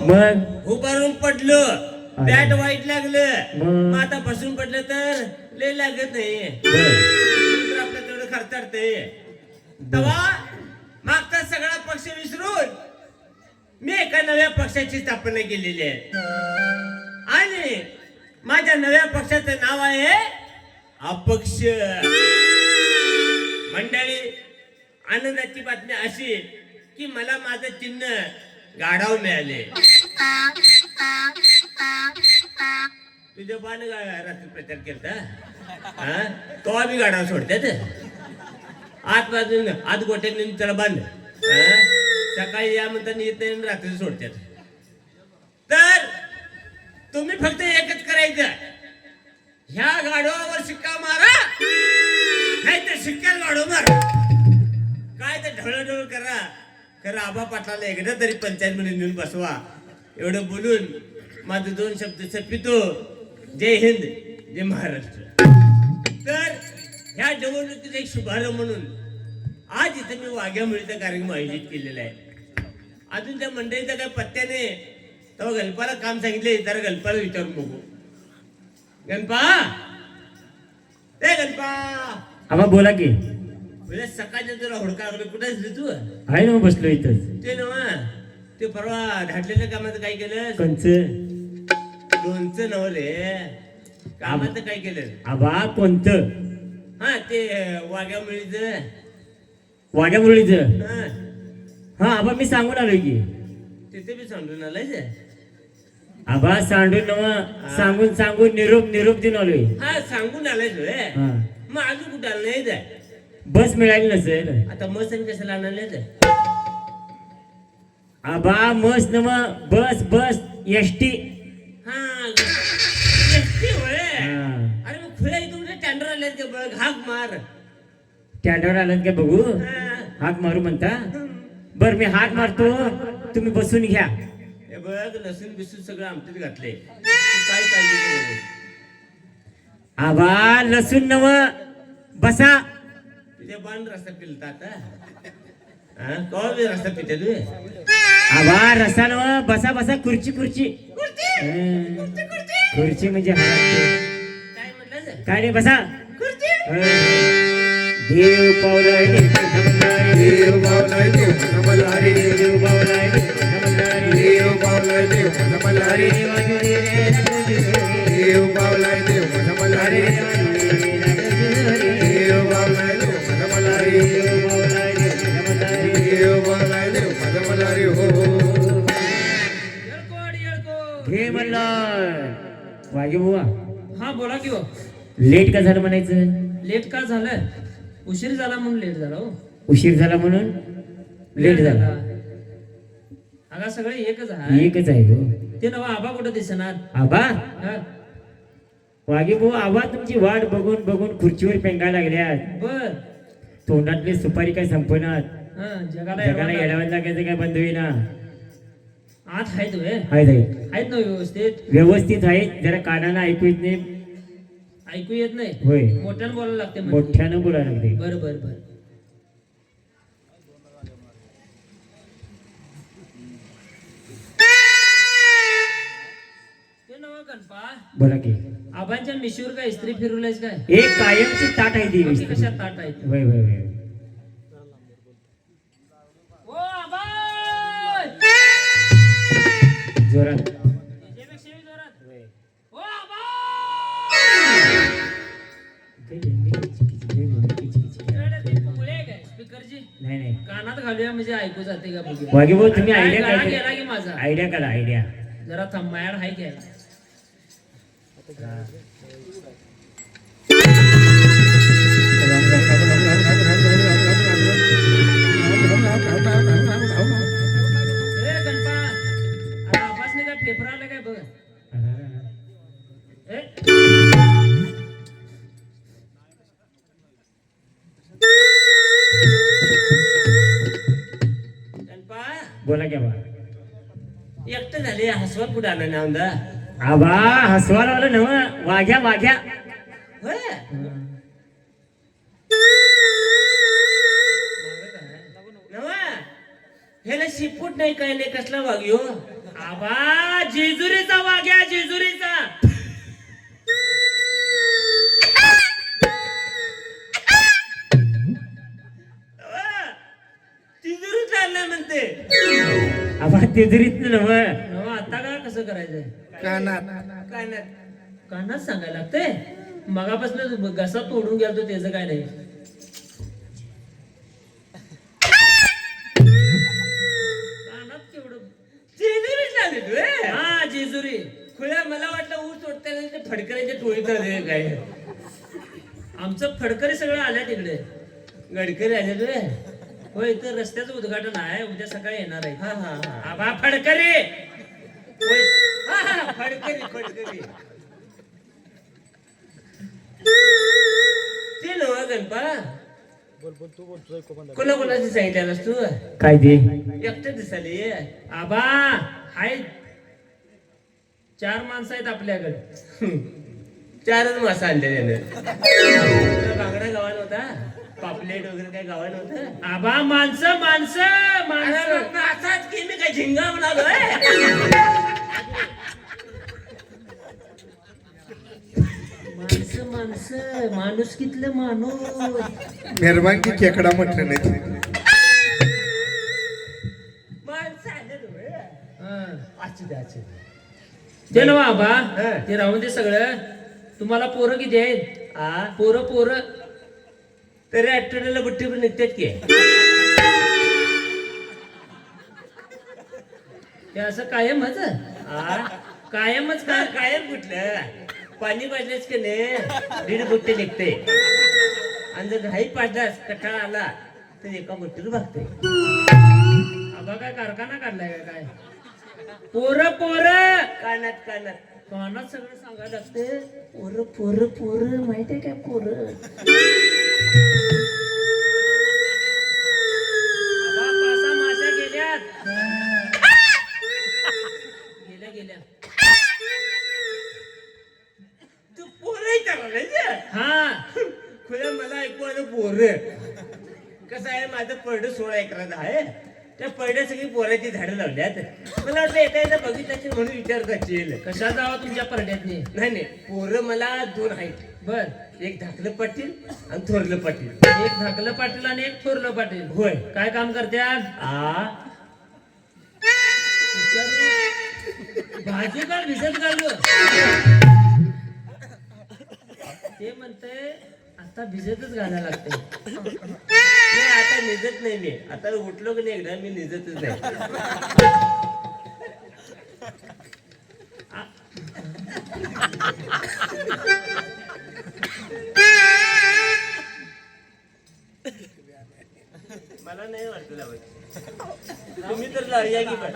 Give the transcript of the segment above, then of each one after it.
मग? उभारून पडलं. बॅट वाईट लागलं. आता बसून पडलं तर लय लागत नाही. आपलं तेवढं खर्चाडते तेव्हा मागचा सगळा पक्ष विसरून मी एका नव्या पक्षाची स्थापना केलेली आहे. आणि माझ्या नव्या पक्षाचं नाव आहे अपक्ष. मंडळी आनंदाची बातमी अशी की मला माझं चिन्ह गाढाव मिळाले. तुझ्या बाण रात्री प्रचार केलता? हा? तो आम्ही गाडा सोडतात आत बाजून आत गोट्याने त्याला बांध. सकाळी या म्हणताना येत नाही रात्री सोडतात तर तुम्ही फक्त एकच करायचं. ह्या गाडवावर शिक्का मारा. नाही तर शिक्क्याला गाडव मारा. काय तर ढवळढवळ करा. खरं आबा पाटलाला एकदा तरी पंचायतमध्ये नेऊन बसवा. एवढं बोलून माझं दोन शब्द सपितो. जय हिंद जय महाराष्ट्र. तर ह्या निवडणुकीचा एक शुभारंभ म्हणून आज इथं मी वाघ्यामुळीचा कार्यक्रम आयोजित केलेला आहे. अजून त्या मंडळीचा काय पत्त्याने तेव्हा गणपाला काम सांगितले जरा गणपाला विचारून बघू. गणपा ए गणपा आबा बोला की. म्हणजे सकाळच्या तुला हुडका कुठे असली तू? आहे ना बसलो इथंच. ते नव ते परवा धाडलेल्या कामाचं काय केलं कंच लोणचं नव रे कामाचं काय केलं आबा कोणतं? हा ते वाघ्या मुलीच वाघ्या मुरळीचं हा. हा आबा मी सांगून आलोय की. तिथे बी सांडून आलाय. आबा सांडून नवा सांगून सांगून निरोप निरोप देऊन आलोय. हा सांगून आलाय तू हे. हा मग अजून कुठं आलं नाही जाय बस मिळाली नसेल आता मसन कशाला आणायला जाय आबा मस्त नव बस बस एसटी. हा एसटी होय. अरे मग खुल्या इथून टेंडर आले ते बघ? हाक मार. स्टँडवर आलात का बघू? हा. हाक मारू म्हणता? बर मी हाक मारतो. तुम्ही बसून घ्या. हे बघ लसूण बिसून सगळं आमटीत घातले काय नको. आबा लसूण नव बसा. तुझ्या बाण रस्ता पिलता आता हा? कवा बी रस्ता पिते तू आबा रसा नव बसा बसा खुर्ची खुर्ची. खुर्ची? म्हणजे. काय म्हटलं? काय रे बसा. देव पावलाय देव पावलाय, देव पावलाय देव पावलाय पावलाय. पावलाय. वागे बुवा? हा बोला की हो लेट का झालं म्हणायचं? लेट का झालं? उशीर झाला म्हणून लेट झाला हो. उशीर झाला म्हणून? लेट झाला. अगा सगळे एकच आहे एकच आहे हो. ते नवा आबा कुठं दिसणार? आबा? वागे बुवा आबा तुमची वाट बघून बघून खुर्चीवर पेंगायला लागल्यात. बर. तोंडातली सुपारी काय संपणार हा जगाला जगाला लागायचं काय बंद होईना? आत आहेत होय. आहेत आहेत आहेत ना व्यवस्थित? व्यवस्थित आहेत जरा कानाला ऐकू येत नाही. ऐकू येत नाही? होय. मोठ्यानं बोलायला लागते म्हणजे. मोठ्यानं बोलायला लागते बर बर बर. ते गणपा. बोला की. आबांच्या मिशीवर काय इस्त्री फिरवलायस काय? एक कायमची ताट आहे ती कशात ताट आहेत वय वय वय स्पीकरची नाही नाही. कानात घालूया म्हणजे ऐकू जाते का भाऊ तुम्ही आयडिया काय की माझा? आयडिया करा आयडिया जरा थांब माझ्याकडे हाय काय पेपर आला काय बघ? बोला की बा एकटं झाले हसवा कुठं आणा नावंदा आबा हसवाला आलं नव. वाघ्या वाघ्या. नवा? ह्याला शिपूट नाही काय नाही कसला वाग्यो आबा जेजुरीचा वाघ्या जेजुरीचा. म्हणते. आबा तेजरीत नव आता काय कसं करायचंय? कानात. काय नाही कानाच सांगायला लागतंय? मगापासून घसा तोडून गेलतो त्याचं काय नाही. तू हे? हा जेजुरी. खुल्या मला वाटलं ऊस तोडताना ते फडकऱ्याच्या टोळीत आले काय. आमचं फडकरी सगळं आल्या तिकडे. गडकरी आले तू हे? होय तर रस्त्याचं उद्घाटन आहे उद्या सकाळी येणार आहे. हा हा हा. आबा फडकरी! होय. हा, हा, फडकरी फडकरी. ते गणपा? कोणा कोणाची सांगितलेलास तू काय ते? एकटं दिसाली आबा! हाय चार माणसं आहेत आपल्याकडे. चारच मासा आणले त्यानं बांगडा गावा नव्हता पापलेट वगैरे काय गावा नव्हतं आबा माणसं माणसं माणसं. मासाच की मी काय झिंगा म्हणालोय? माणसं माणसं माणूस कितलं माणूस. मेहरबान की खेकडा म्हटलं नाही असू दे असू दे. ते ना आबा हं. ते राहून दे सगळं. तुम्हाला पोरं किती आहेत? आ? पोरं पोरं. तरी आठवड्याला बुट्टी पण निघतात की. ते असं कायमच? आ? कायमच काय काय कायम कुठलं? पाणी पाजल्यास की नाही? दीड बुट्टे निघते. आणि जर घाई पाजलास कठाळा आला तर एका बुट्टीला भागते. आबा काय कारखाना काढलाय का काय? पोरं पोरं. कानात कानात. कानात सगळं सांगायला लागते. पोरं पोरं पोरं. माहितीये काय पोरं? गेल्यात. गेल्या गेल्या. तू हा. खुल्या मला ऐकू आलं पोर. कसं आहे माझं परडं सोळा एकराचं आहे. त्या परड्या सगळी पोराची झाडं लावल्यात. मला वाटलं येता येता बघितल्याची म्हणून विचार करशील. कशा जावा तुमच्या परड्यातनी नाही नाही. पोरं मला दोन आहेत. बर. एक धाकलं पाटील आणि थोरलं पाटील. एक धाकलं पाटील आणि एक थोरलं पाटील. होय. काय काम करत्यात? आ. भाजी का भिजत घालू ते म्हणते आता भिजतच घालायला लागते. नाही आता निजत नाही मी. आता उठलो की नाही एकदा मी निजतच नाही. मला नाही वाटत लावायचं तुम्ही तर लावूया की पण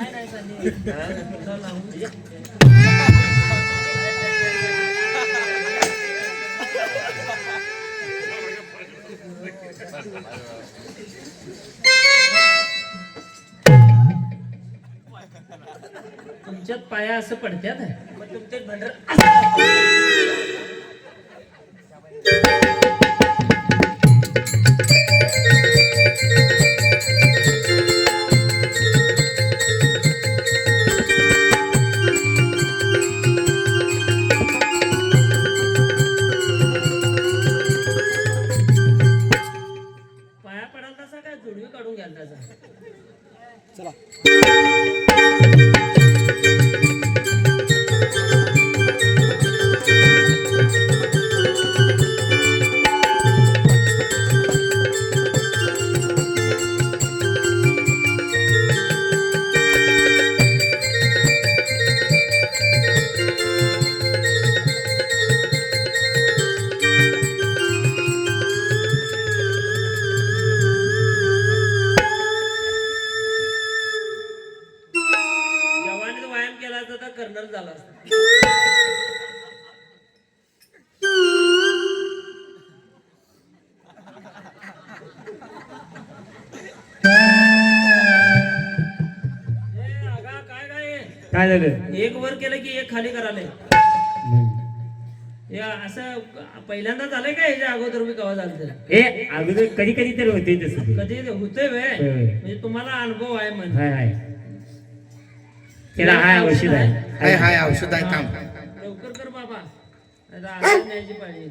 पाया असं पडत्यात. तुमचे भंडार काय झालं? एक वर केलं की एक खाली कराले हे असं पहिल्यांदा झालंय का ह्याच्या अगोदर मी कवा झालं तर? ए अगोदर कधी कधी तर होते तसं. कधी होतंय वे होय. म्हणजे तुम्हाला अनुभव आहे म्हण. हाय हाय. त्याला हाय औषध आहे. हाय. हाय औषध आहे थांब. लवकर कर बाबा. न्यायची पाहिजे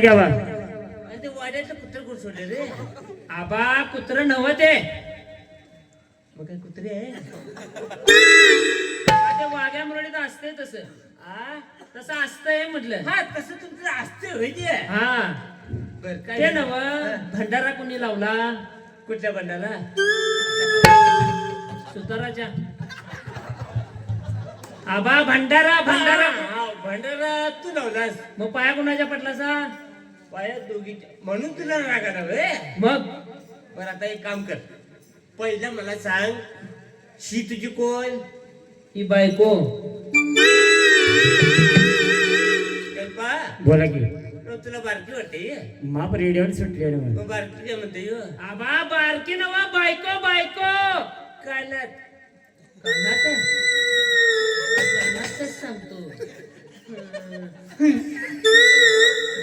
बोला घ्या बा अरे ते वाड्यातलं कुत्र सोडले रे. आबा कुत्र नव्ह ते. मग काय कुत्रे आहे? ते वाघ्या मुरळीत असते तसं. आ? तसं असतंय म्हटलं. हा तसं तुमचं असते होय ते. हा. बर काय ते नव भंडारा कोणी लावला? कुठल्या बंडाला सुताराच्या. आबा भंडारा भंडारा. हा, भंडारा तू लावलास. मग पाया कोणाच्या पटलाचा पायात दोघी म्हणून तुला राग आला मग? बरं आता एक काम कर. पहिलं मला सांग शी तुझी कोण? ही बायको. बोला की. तुला बारकी वाटते माप रेडिओवर सुटले मग बारकी काय म्हणते ह्यो? आबा बारकी नवा बायको बायको. कानात. कानात? कानातच सांगतो.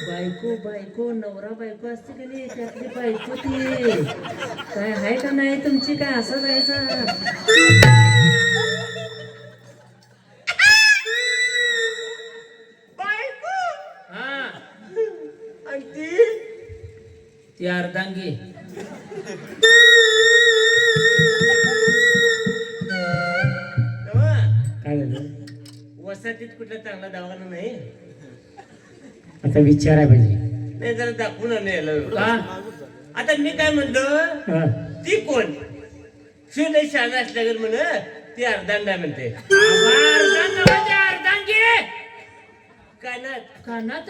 बायको बायको नवरा बायको असते का नाही? त्यातली बायको ती. काय आहे का नाही तुमची? काय असं जायचं? हा. ती अर्धांगी. वसाहतीत कुठला चांगला दवाखाना नाही. आता विचाराय पाहिजे. नाही जरा दाखवून आलं याला. का आता मी काय म्हणलो हा. ती कोण? शिव शाळा असल्यावर म्हण ती अर्धांडा म्हणते. अर्धांग नव्हे ते अर्धांगी. कानात. कानात?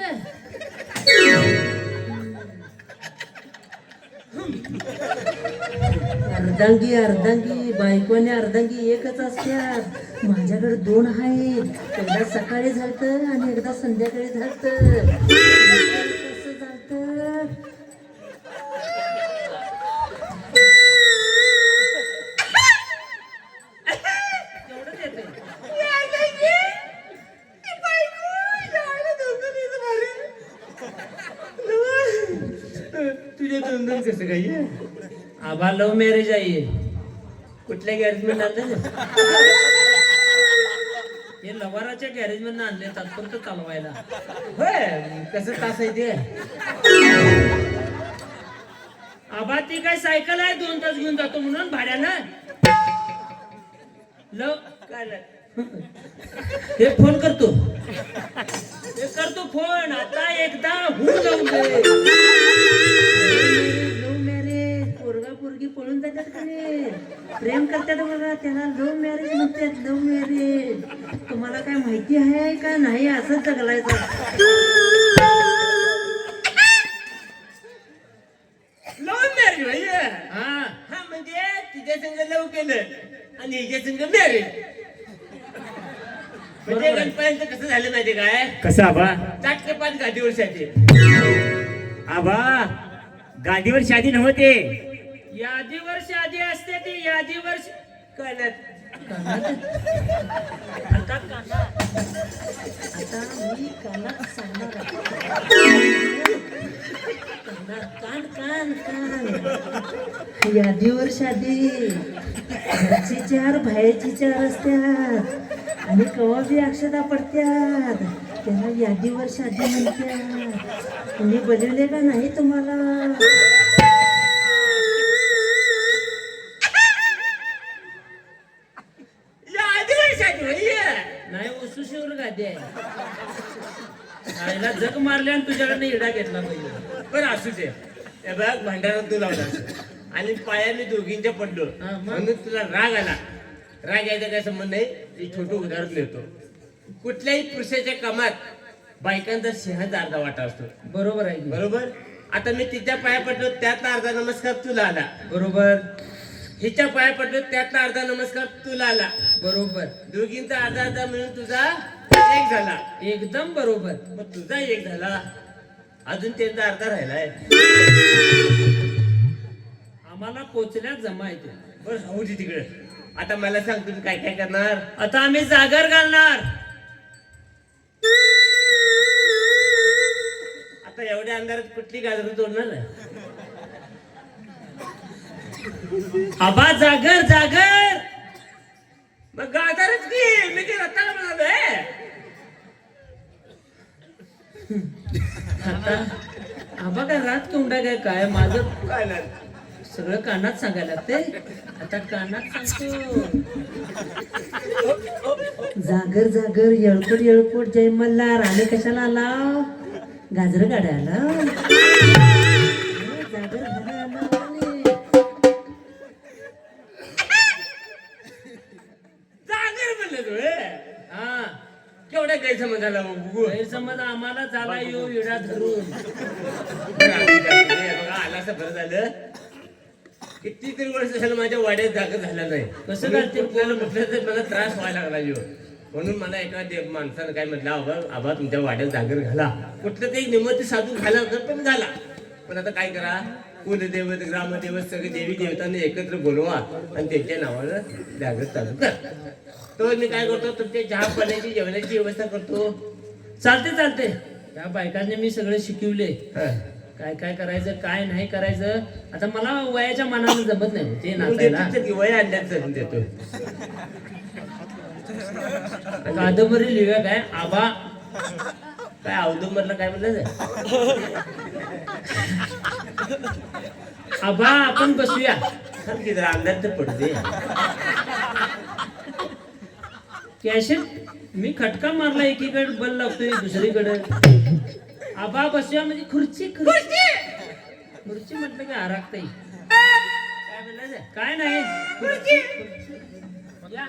अर्धांगी अर्धांगी बायकोने अर्धांगी एकच असतात माझ्याकडे दोन आहेत. एकदा सकाळी झालतं आणि एकदा संध्याकाळी झालतं. दोन कसं काय आबा लव्ह मॅरेज आहे कुठल्या गॅरेजमध्ये आणलं हे लवाराच्या गॅरेज मधून आणले तात्पुरतं चालवायला. होय कसं तास आहे ते? आबा ती काय सायकल आहे? दोन तास घेऊन जातो म्हणून भाड्यानं. लव कानात हे फोन करतो. हे करतो फोन आता एकदा होऊन जाऊन दे. पोरगा पळून जातात का नाही प्रेम करतात बघा त्याला लव्ह मॅरेज म्हणतात लव्ह मॅरेज तुम्हाला काय माहिती आहे का? नाही असंच जगलायचं. लव्ह मॅरेज भाई हा हा म्हणजे तिच्या संग लव केलं आणि हिच्या संग मॅरेज म्हणजे कसं झालं काय? कसं आबा? चाटके पाच आबा गादीवर शादी नव्हते. यादीवर शादी असते ती यादीवर कानात आता आता मी कानात सांगणार. आहे. कानात कान कान कान यादीवर शादी घरची चार बाहेरची चार असत्यात. आणि कवा बी अक्षता पडत्यात. त्याला यादीवर शादी म्हणतात तुम्ही बदलले का नाही तुम्हाला? गादी आहे आईला जग मारले आणि तुझ्याकडनं इडा घेतला पाहिजे बरं असू दे. हे बघ भांडारा तू लावला आणि पायाने दोघींच्या पडलो? म्हणून तुला राग आला. राग यायचा काय संबंध नाही? ते छोटं उदाहरण देतो. कुठल्याही पुरुषाच्या कामात बायकांचा सिंहाचा अर्धा वाटा असतो. बरोबर आहे? बरोबर? आता मी तिच्या पाया पडलो त्यातला अर्धा नमस्कार तुला आला. बरोबर. हिच्या पाया पडलो त्यातला अर्धा नमस्कार तुला आला. बरोबर. दोघींचा अर्धा अर्धा मिळून तुझा एक झाला. एकदम बरोबर. मग तुझा एक झाला. अजून त्यांचा अर्धा राहिलाय. आम्हाला पोचल्यात जमा येतो बस होऊ दे तिकडे. आता मला सांग तुम्ही काय काय करणार? आता आम्ही जागर घालणार. आता एवढ्या अंधारात कुठली गाजर तोडणार? आबा जागर जागर. मग गाजरच की मी ते रत्ताला म्हणालोय आता आबा काय रात कोंडा काय काय? माझं काय नाही. सगळं कानात सांगायला लागते. आता कानात सांगतो. जागर जागर येळकोट येळकोट जय मल्हार. आले कशाला आला? गाजर काढायला जागर. गैरसमज झाला गैरसमज आम्हाला झाला येऊ विडा धरून. आला असं बरं झालं. कितीतरी वर्ष झालं माझ्या वाड्यात जागा झाला नाही. कसं करते? कुठल्याला म्हटलं तर मला त्रास व्हायला लागला यो. म्हणून मला एका माणसानं काय म्हटलं आबा आबा तुमच्या वाड्यात जागर घाला. कुठलं ते निमती साधू घाला तर पण घाला. पण आता काय करा? कुलदेवत ग्रामदेवत सगळे देवी देवतांनी एकत्र बोलवा आणि त्यांच्या नावानं जागर चालू कर. तो मी काय करतो तुमच्या चहा पाण्याची जेवणाची व्यवस्था करतो. चालते चालते. या बायकांनी मी सगळं शिकवले. हा. काय काय करायचं काय नाही करायचं. आता मला वयाच्या मनानं जमत नाही ते मग नाचायला. वय देतो. कादंबरी लिहूया काय? आबा. काय अवदुंबरला काय म्हणलं आबा आपण बसूया. जरा अंदाज तर पडू दे कॅशेट मी खटका मारला एकीकडे बल लागतोय दुसरीकडे. आबा बसूया म्हणजे खुर्ची खुर्ची. खुर्ची! म्हटलं की आरागता येईल काय म्हणलं काय नाही. खुर्ची! या.